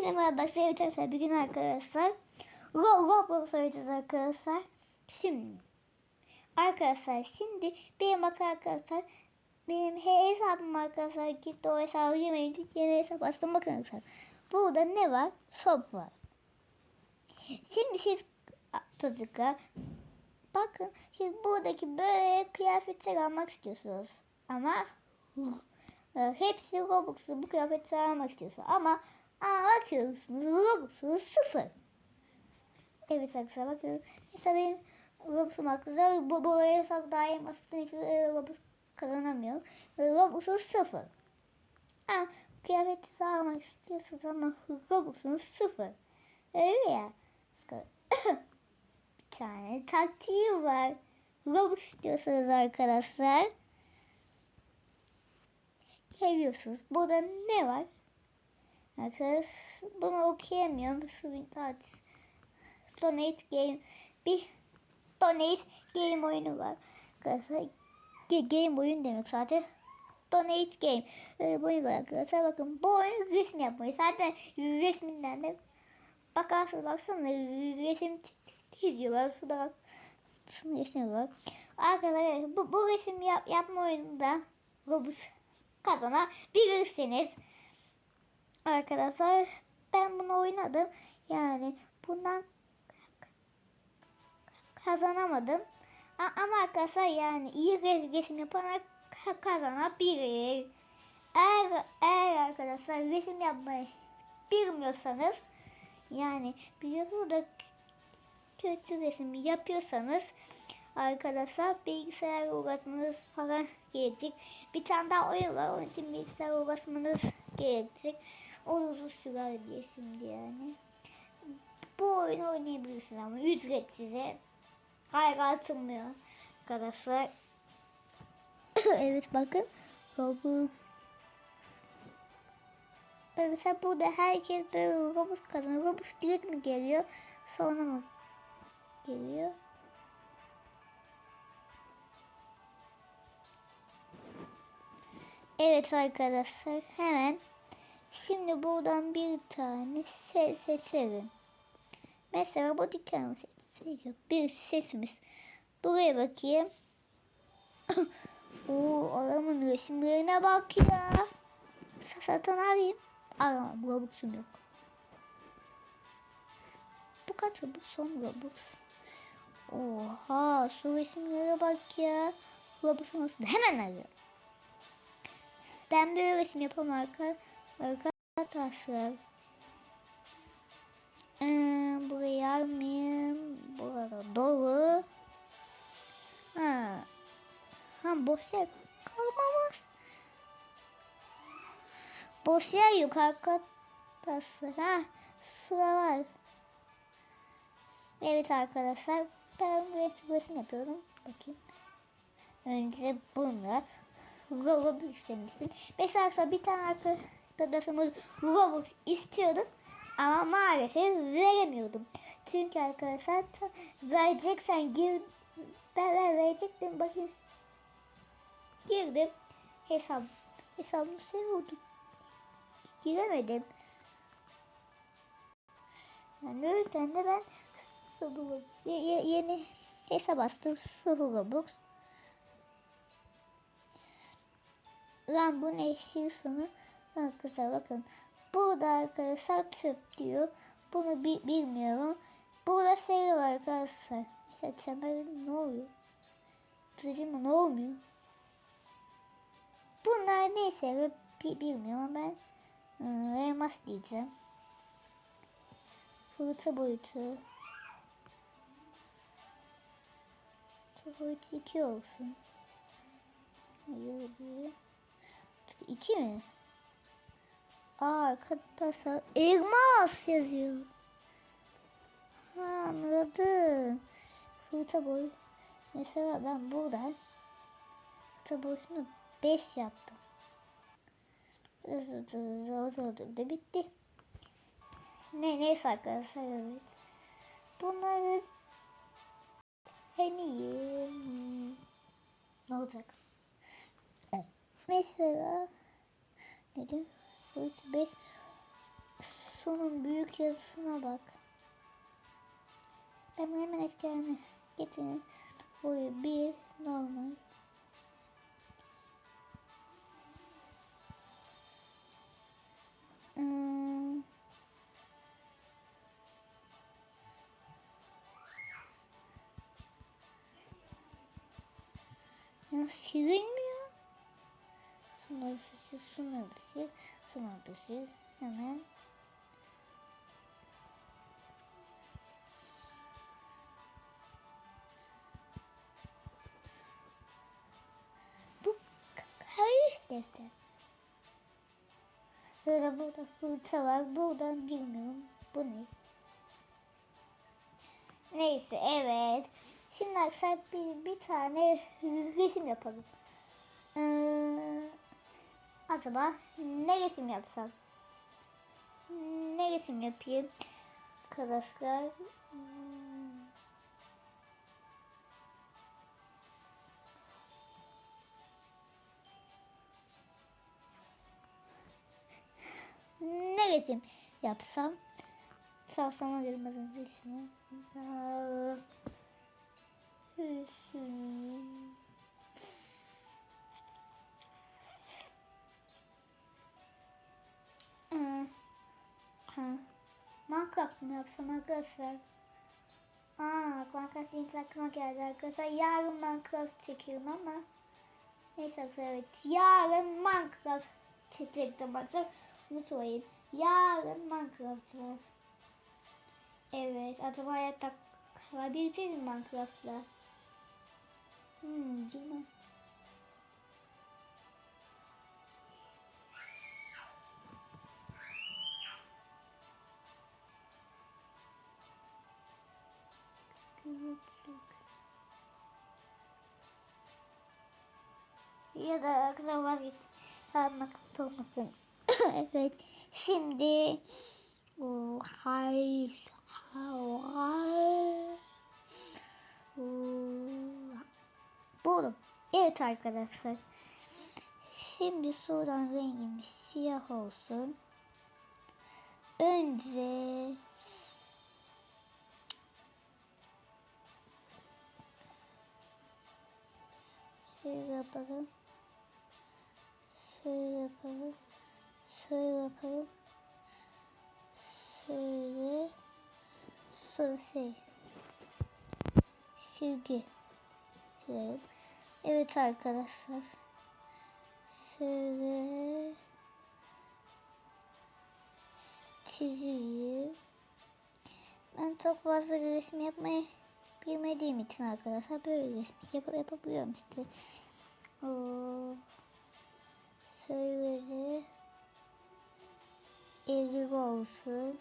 Herkese merhaba sevgili arkadaşlar. Bugün arkadaşlar Ro Roblox oynayacağız arkadaşlar. Şimdi arkadaşlar şimdi benim bak arkadaşlar benim he- hesabım arkadaşlar gitti o hesabı yemeyin yeni hesap açtım bakın arkadaşlar. Burada ne var? Shop var. Şimdi siz çocuklar bakın siz buradaki böyle kıyafetler almak istiyorsunuz. Ama e, hepsi Robux'u bu kıyafetleri almak istiyorsun. Ama aa, bakıyorsunuz Robux'u sıfır. Evet arkadaşlar bakın. Mesela benim Robux'um hakkında bu, bu hesap daim aslında Robux kazanamıyorum. Robux'u sıfır. Ha, kıyafeti almak istiyorsunuz ama Robux'unuz sıfır. Öyle ya. Bir tane taktiği var. Robux istiyorsanız arkadaşlar. Geliyorsunuz. Burada ne var? Arkadaşlar bunu okuyamıyorum. Swing Donate Game. Bir Donate Game oyunu var. Arkadaşlar game oyun demek zaten. Donate Game. Öyle bir oyun var arkadaşlar. Bakın bu oyun resim yapmayı. Zaten resminden de bakarsınız baksana resim çiziyorlar. Şurada bak. Resim var. Arkadaşlar bu, bu resim yap, yapma oyununda Robux kazanabilirsiniz. Arkadaşlar ben bunu oynadım. Yani bundan kazanamadım. Ama arkadaşlar yani iyi res- resim yaparak ka- kazanabilir. Eğer, eğer arkadaşlar resim yapmayı bilmiyorsanız yani biliyorsunuz da kötü resim yapıyorsanız arkadaşlar bilgisayar uğraşmanız falan gerekecek. Bir tane daha oyun var. Onun için bilgisayar uğraşmanız gerekecek. O da uzun sürer diye şimdi yani. Bu oyunu oynayabilirsiniz ama ücretsiz. Hayır atılmıyor arkadaşlar. evet bakın. Robux. Mesela burada herkes böyle Robux kazanıyor. Robux direkt mi geliyor? Sonra mı geliyor? Evet arkadaşlar hemen şimdi buradan bir tane ses seçelim. Mesela bu dükkanı seçiyor. Bir sesimiz. Buraya bakayım. Oo adamın resimlerine bak ya. Sa- Satın alayım. Alamam. Robux'um yok. Bu kaç Robux? Son Robux. Oha şu resimlere bak ya. Robux'um olsun. Hemen arıyorum. Ben böyle resim yapamam arka, arkadaşlar. Ee, buraya almayayım. Burada dolu. Ha. Ha boş yer kalmamız. Boş yer yok arkadaşlar. Ha sıra var. Evet arkadaşlar. Ben resim, resim yapıyorum. Bakayım. Önce bunlar. Robux istemişsin. Mesela arkadaşlar bir tane arkadaşımız Robux istiyordu. Ama maalesef veremiyordum. Çünkü arkadaşlar vereceksen gir ben, ben verecektim bakayım. Girdim. Hesap hesabımı seviyordum. Giremedim. Yani o yüzden de ben sıfır, ye, ye- yeni hesap açtım. Sıfır Robux. Lan bu ne eşiyorsunuz? Arkadaşlar bakın. Burada arkadaşlar çöp diyor. Bunu bi bilmiyorum. Burada seri var arkadaşlar. Mesela çember ne oluyor? Tutacağım ne olmuyor? Bunlar neyse bi bilmiyorum ben ıı, elmas diyeceğim. Fırtı boyutu. Boyutu 2 olsun. Hayır bir. 2 mi? Arkadaşlar elmas yazıyor. Ha, anladım. Fırta boy. Mesela ben buradan fırta boyunu 5 yaptım. Da bitti. Ne neyse arkadaşlar. Bunları en iyi ne olacak? Mesela ne diyor? 5 Sonun büyük yazısına bak. Hemen hemen eski haline getirin. Boyu bir normal. Hmm. Ya silinmiyor. Şunları sil, şunları sil. Hemen. Bu hayır defter. Burada burada fırça var. Buradan bilmiyorum. Bu ne? Neyse evet. Şimdi arkadaşlar bir, bir tane resim yapalım. Ee, acaba ne resim yapsam? Ne resim yapayım? Arkadaşlar. Hmm. Ne resim yapsam? Sarsama gelmez resmi. Aa, Hüsnü. Minecraft mı yapsam arkadaşlar? Aa, Minecraft deyince aklıma geldi arkadaşlar. Yarın Minecraft çekiyorum ama. Neyse arkadaşlar evet. Yarın Minecraft çekecektim arkadaşlar. Unutmayın. Yarın Minecraft var. Evet. Acaba hayatta kalabileceğiz mi Minecraft'la? Hmm, bilmem. Ya da arkadaşlar vazgeçtim. Olmasın. evet. Şimdi hay. Buldum. Evet arkadaşlar. Şimdi sudan rengimiz siyah olsun. Önce şöyle yapalım. Şöyle yapalım. Şöyle yapalım. Şöyle. Sonra şey. Silgi. Silelim. Evet arkadaşlar. Şöyle. Çizeyim. Ben çok fazla resim yapmayı bilmediğim için arkadaşlar böyle resim yap yapabiliyorum işte. Oo. Şöyle. Eğri olsun.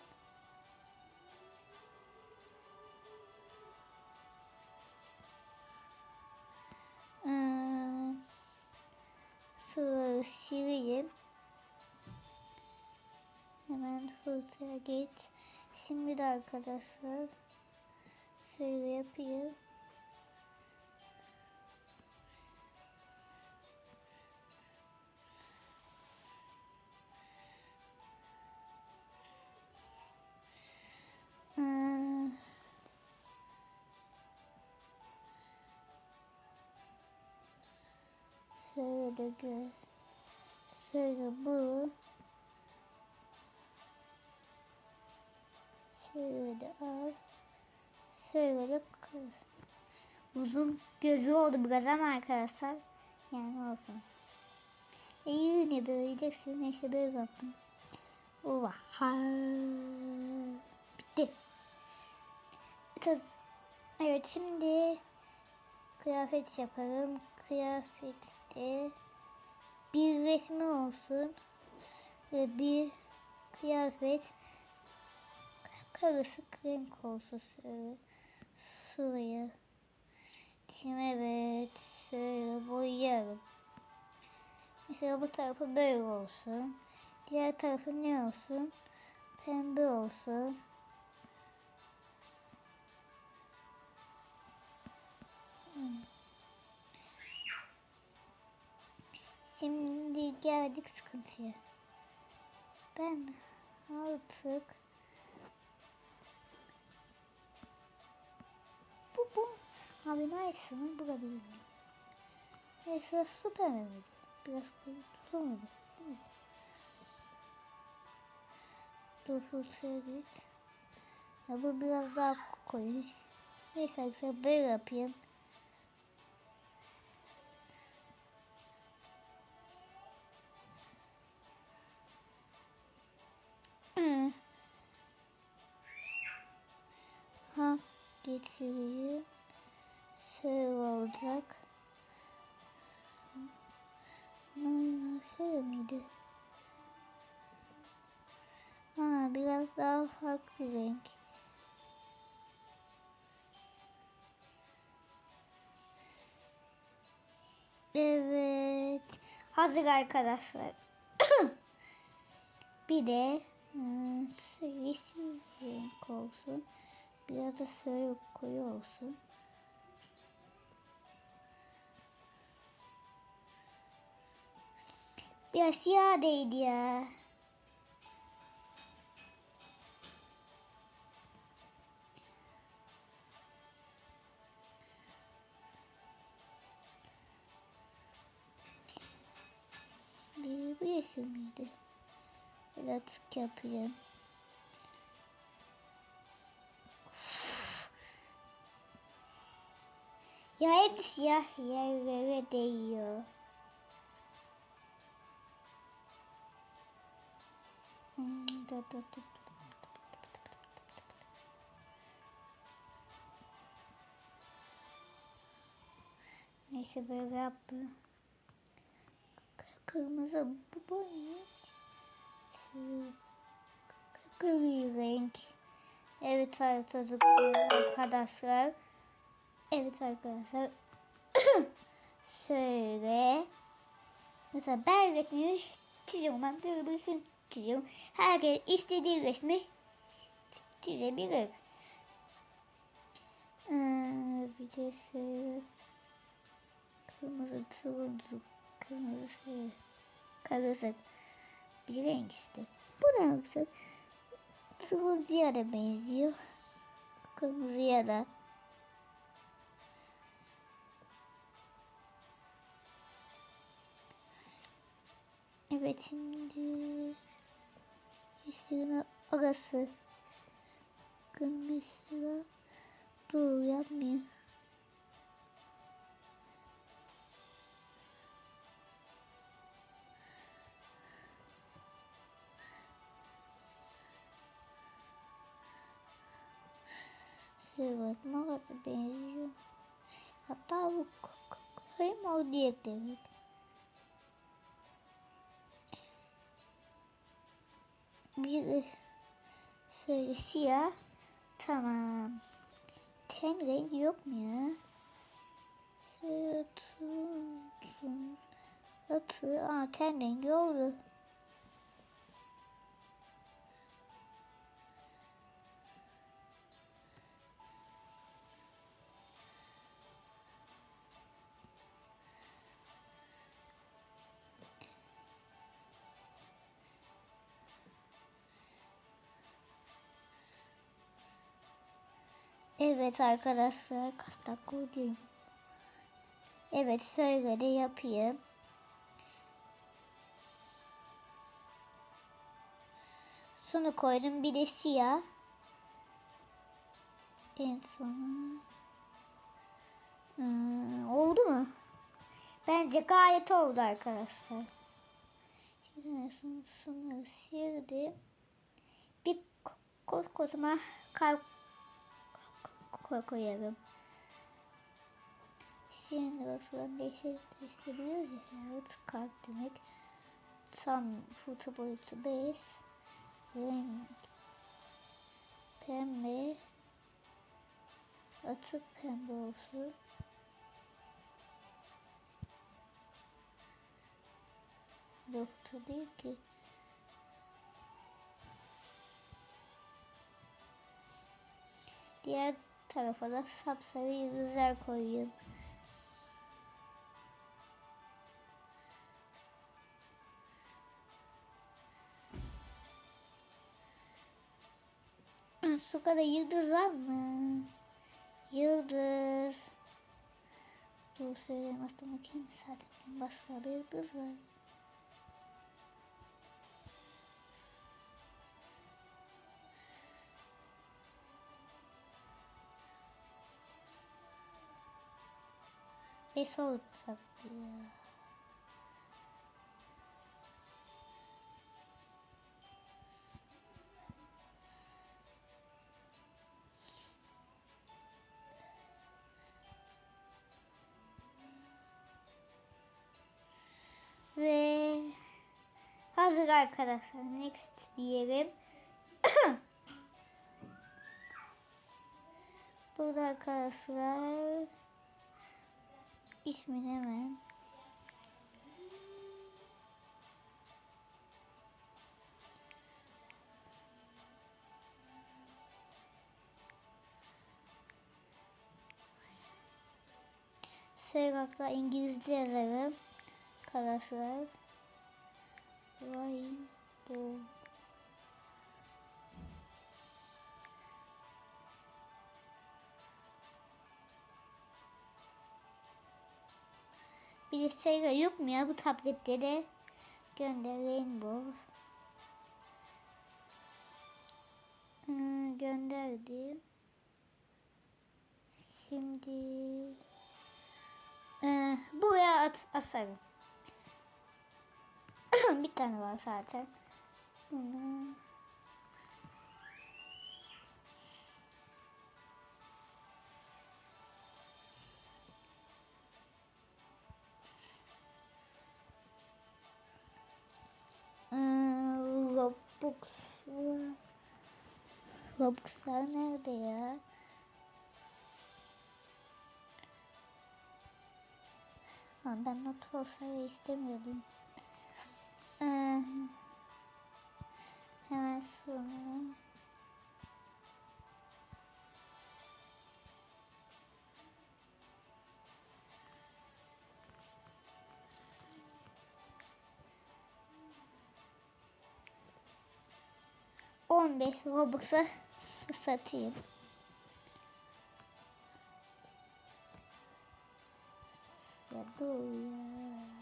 Hmm. Şuraları sileyim. Hemen fırçaya git. Şimdi de arkadaşlar şöyle yapayım. Şöyle göz. Şöyle bu. Şöyle az. Şöyle kız. Uzun gözü oldu biraz ama arkadaşlar. Yani olsun. E yine böyle yiyeceksiniz. Neyse böyle yaptım. Oha. Bitti. Evet, evet şimdi kıyafet yaparım. Kıyafette bir resmi olsun ve bir kıyafet karışık renk olsun şöyle şuraya. Şimdi evet şöyle boyayalım. Mesela bu tarafı böyle olsun. Diğer tarafı ne olsun? Pembe olsun. Şimdi geldik sıkıntıya. Ben Artık bu bu. Abi nice'ını bulabilirim. Neyse süper mi? Biraz tutamadı. Değil mi? Dur sevdik. Ya bu biraz daha koyu. Neyse arkadaşlar böyle yapayım. Getireyim. Şöyle olacak. Şöyle miydi? Ha biraz daha farklı renk. Evet. Hazır arkadaşlar. bir de hmm, yeşil renk olsun. Biraz da sarı koyu olsun. Biraz siyah değdi ya. Diye bu yeşil miydi? Açık yapayım. Ya hep siyah yerlere değiyor. Hmm. Neyse böyle yaptım. Kırmızı bu? Şu Gri renk. Evet arkadaşlar. Evet arkadaşlar. Şöyle. Mesela ben resmimi çiziyorum. Ben böyle bir resim çiziyorum. Herkes istediği resmi çizebilir. Ee, bir de şöyle kırmızı turuncu kırmızı karışık bir renk işte. Bu ne yapacak? Turuncuya da benziyor. Kırmızıya da. Evet şimdi yeşilin arası kırmızıyla dur yapmıyor. Evet, ne kadar benziyor. Hatta bu kayım o diye demek. Bir şöyle siyah. Tamam. Ten rengi yok mu ya? Şöyle tutun. Atı. Aa ten rengi oldu. Evet arkadaşlar kaç dakika oluyor? Evet şöyle de yapayım. Sonra koydum bir de siyah. En sona. Hmm, oldu mu? Bence gayet oldu arkadaşlar. Şimdi şunları sildim. Bir koskocaman kalp koy koyalım. Şimdi basılan değiştirebiliyoruz ya. Evet kart demek. Tam foto boyutu 5. Renk pembe. Açık pembe olsun. Nokta değil ki. Diğer tarafa da sapsarı yıldızlar koyayım. Suka'da yıldız var mı? Yıldız. Dur aslında bakayım. Zaten başka yıldız var. Ve sol saklıyor. Ve hazır arkadaşlar. Next diyelim. Burada arkadaşlar ismini hemen Seyrak'ta İngilizce yazarım. Arkadaşlar. Rainbow. Seyra yok mu ya bu tabletlere? Gönder Rainbow. Hmm, gönderdim. Şimdi ee, buraya at asarım. bir tane var zaten. Bunu Robux'lar nerede ya? Ha, ben not olsa istemiyordum. Ee, hemen sonra. On beş Robux'a satayım. Ya dur ya.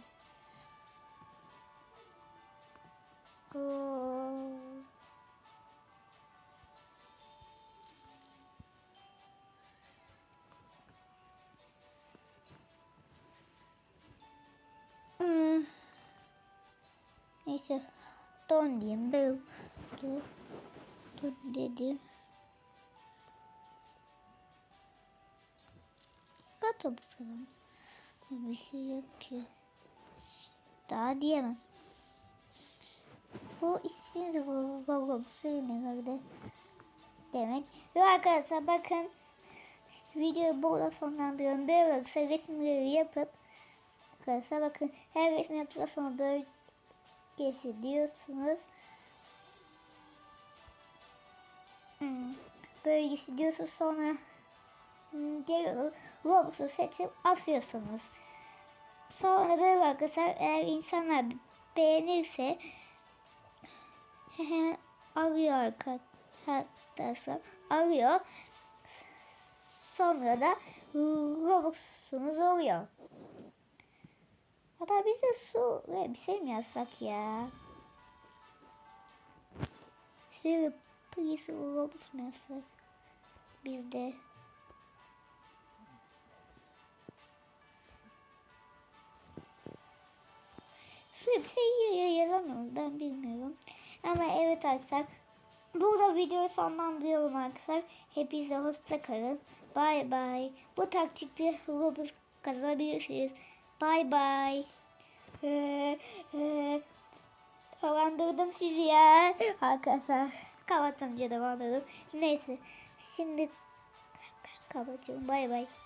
Oo. Hmm. Neyse. Don diyeyim. Dur. Dur dedim. Bu sıram. Bir şey yok ki. Daha diyemem. Bu ismini Google herhalde demek. Ve arkadaşlar bakın videoyu burada sonlandırıyorum. Böyle kısa resimleri yapıp arkadaşlar bakın her resim yaptıktan sonra bölgesi diyorsunuz. Hmm, bölgesi diyorsunuz sonra Robux'u seçip asıyorsunuz. Sonra böyle arkadaşlar eğer insanlar beğenirse arıyor arkadaşlar. Arıyor. Sonra da Robux'unuz oluyor. Hatta biz de su ve bir şey mi yazsak ya? Please Robux mu yazsak? Biz de Bir şey yazamıyoruz ben bilmiyorum. Ama evet arkadaşlar. Burada videoyu sonlandırıyorum arkadaşlar. Hepinize hoşça kalın. Bye bye. Bu taktikte Robux kazanabilirsiniz. Bye bye. Ee, e, sizi ya. Arkadaşlar kapatınca dolandırdım. Neyse. Şimdi kapatıyorum. Bye bye.